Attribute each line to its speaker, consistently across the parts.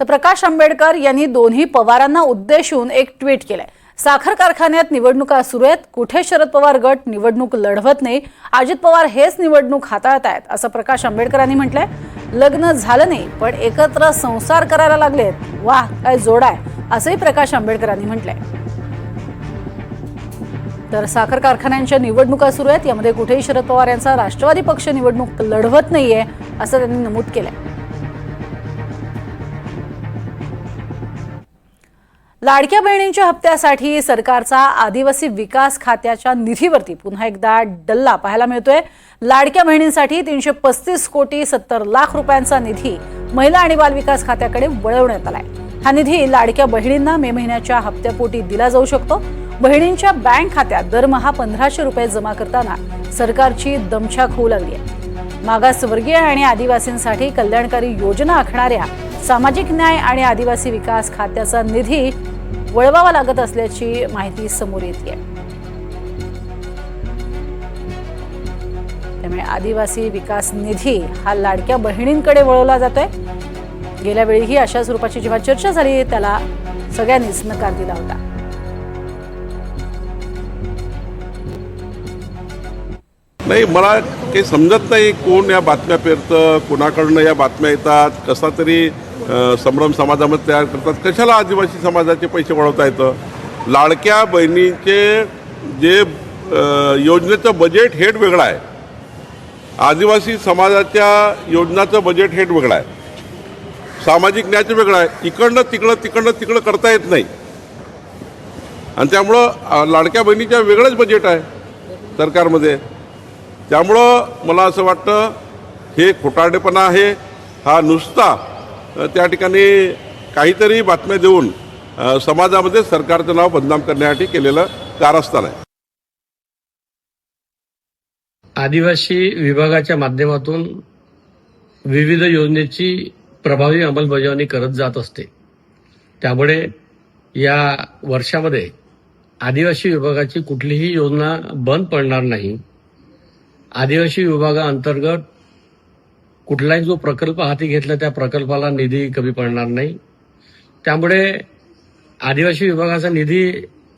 Speaker 1: तर प्रकाश आंबेडकर यांनी दोन्ही पवारांना उद्देशून एक ट्विट केलंय. साखर कारखान्यात निवडणुका सुरू आहेत. कुठे शरद पवार गट निवडणूक लढवत नाही? अजित पवार हेच निवडणूक हाताळत आहेत असं प्रकाश आंबेडकरांनी म्हटलंय. लग्न झालं नाही पण एकत्र संसार करायला लागलेत. वा काय जोड आहे असंही प्रकाश आंबेडकरांनी म्हटलंय. तर साखर कारखान्यांच्या निवडणुका सुरू आहेत. यामध्ये कुठेही शरद पवार यांचा राष्ट्रवादी पक्ष निवडणूक लढवत नाहीये असं त्यांनी नमूद केलंय. लाडक्या बहिणींच्या हप्त्यासाठी सरकारचा आदिवासी विकास खात्याच्या निधीवरती पुन्हा एकदा डल्ला पाहायला मिळतोय. लाडक्या बहिणींसाठी तीनशे पस्तीस कोटी सत्तर लाख रुपयांचा निधी महिला आणि बालविकास खात्याकडे वळवण्यात आलाय. हा निधी लाडक्या बहिणींना मे महिन्याच्या हप्त्यापोटी दिला जाऊ शकतो. बहिणींच्या बँक खात्यात दरमहा पंधराशे रुपये जमा करताना सरकारची दमछाक होऊ लागली आहे. मागासवर्गीय आणि आदिवासींसाठी कल्याणकारी योजना आखणाऱ्या सामाजिक न्याय आणि आदिवासी विकास खात्याचा निधी वळवावा लागत असल्याची माहिती समोर येते त्यामुळे आदिवासी विकास निधी हा लाडक्या बहिणींकडे वळवला जातोय. गेल्या वेळीही अशा स्वरूपाची जेव्हा चर्चा झाली त्याला सगळ्यांनीच नकार दिला होता.
Speaker 2: नाही मला काही समजत नाही कोण या बातम्या पेरतं कोणाकडनं या बातम्या येतात कसा तरी संभ्रम समाजामध्ये तयार करतात. कशाला आदिवासी समाजाचे पैसे वाढवता येतं? लाडक्या बहिणीचे जे योजनेचं बजेट हेड वेगळं आहे. आदिवासी समाजाच्या योजनाचं बजेट हेड वेगळं आहे. सामाजिक न्यायाचं वेगळं आहे. इकडनं तिकडं तिकडनं तिकडं करता येत नाही. आणि त्यामुळं लाडक्या बहिणीच्या वेगळंच बजेट आहे सरकारमध्ये. त्यामुळं मला असं वाटतं हे खोटारडेपणा आहे. हा नुसता त्या ठिकाणी काहीतरी बातम्या देऊन समाजामध्ये सरकारचं नाव बदनाम करण्यासाठी केलेलं कारस्थान आहे.
Speaker 3: आदिवासी विभागाच्या माध्यमातून विविध योजनेची प्रभावी अंमलबजावणी करत जात असते. त्यामुळे या वर्षामध्ये आदिवासी विभागाची कुठलीही योजना बंद पडणार नाही. आदिवासी विभागाअंतर्गत कुठलाही जो प्रकल्प हाती घेतला त्या प्रकल्पाला निधी कमी पडणार नाही. त्यामुळे आदिवासी विभागाचा निधी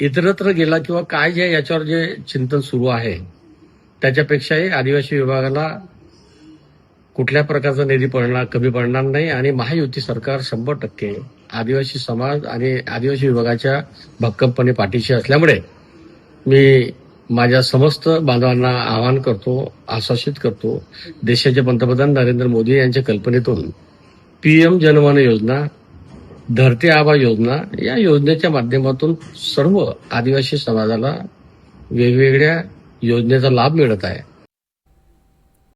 Speaker 3: इतरत्र गेला किंवा काय जे याच्यावर जे चिंतन सुरू आहे त्याच्यापेक्षाही आदिवासी विभागाला कुठल्या प्रकारचा निधी पडणार कमी पडणार नाही आणि महायुती सरकार शंभर टक्के आदिवासी समाज आणि आदिवासी विभागाच्या भक्कमपणे पाठीशी असल्यामुळे मी माझ्या समस्त बांधवांना आवाहन करतो आश्वासित करतो देशाचे पंतप्रधान नरेंद्र मोदी यांच्या कल्पनेतून पीएम जनवन योजना धरती आबा योजना या योजनेच्या माध्यमातून सर्व आदिवासी समाजाला वेगवेगळ्या योजनेचा लाभ मिळत आहे.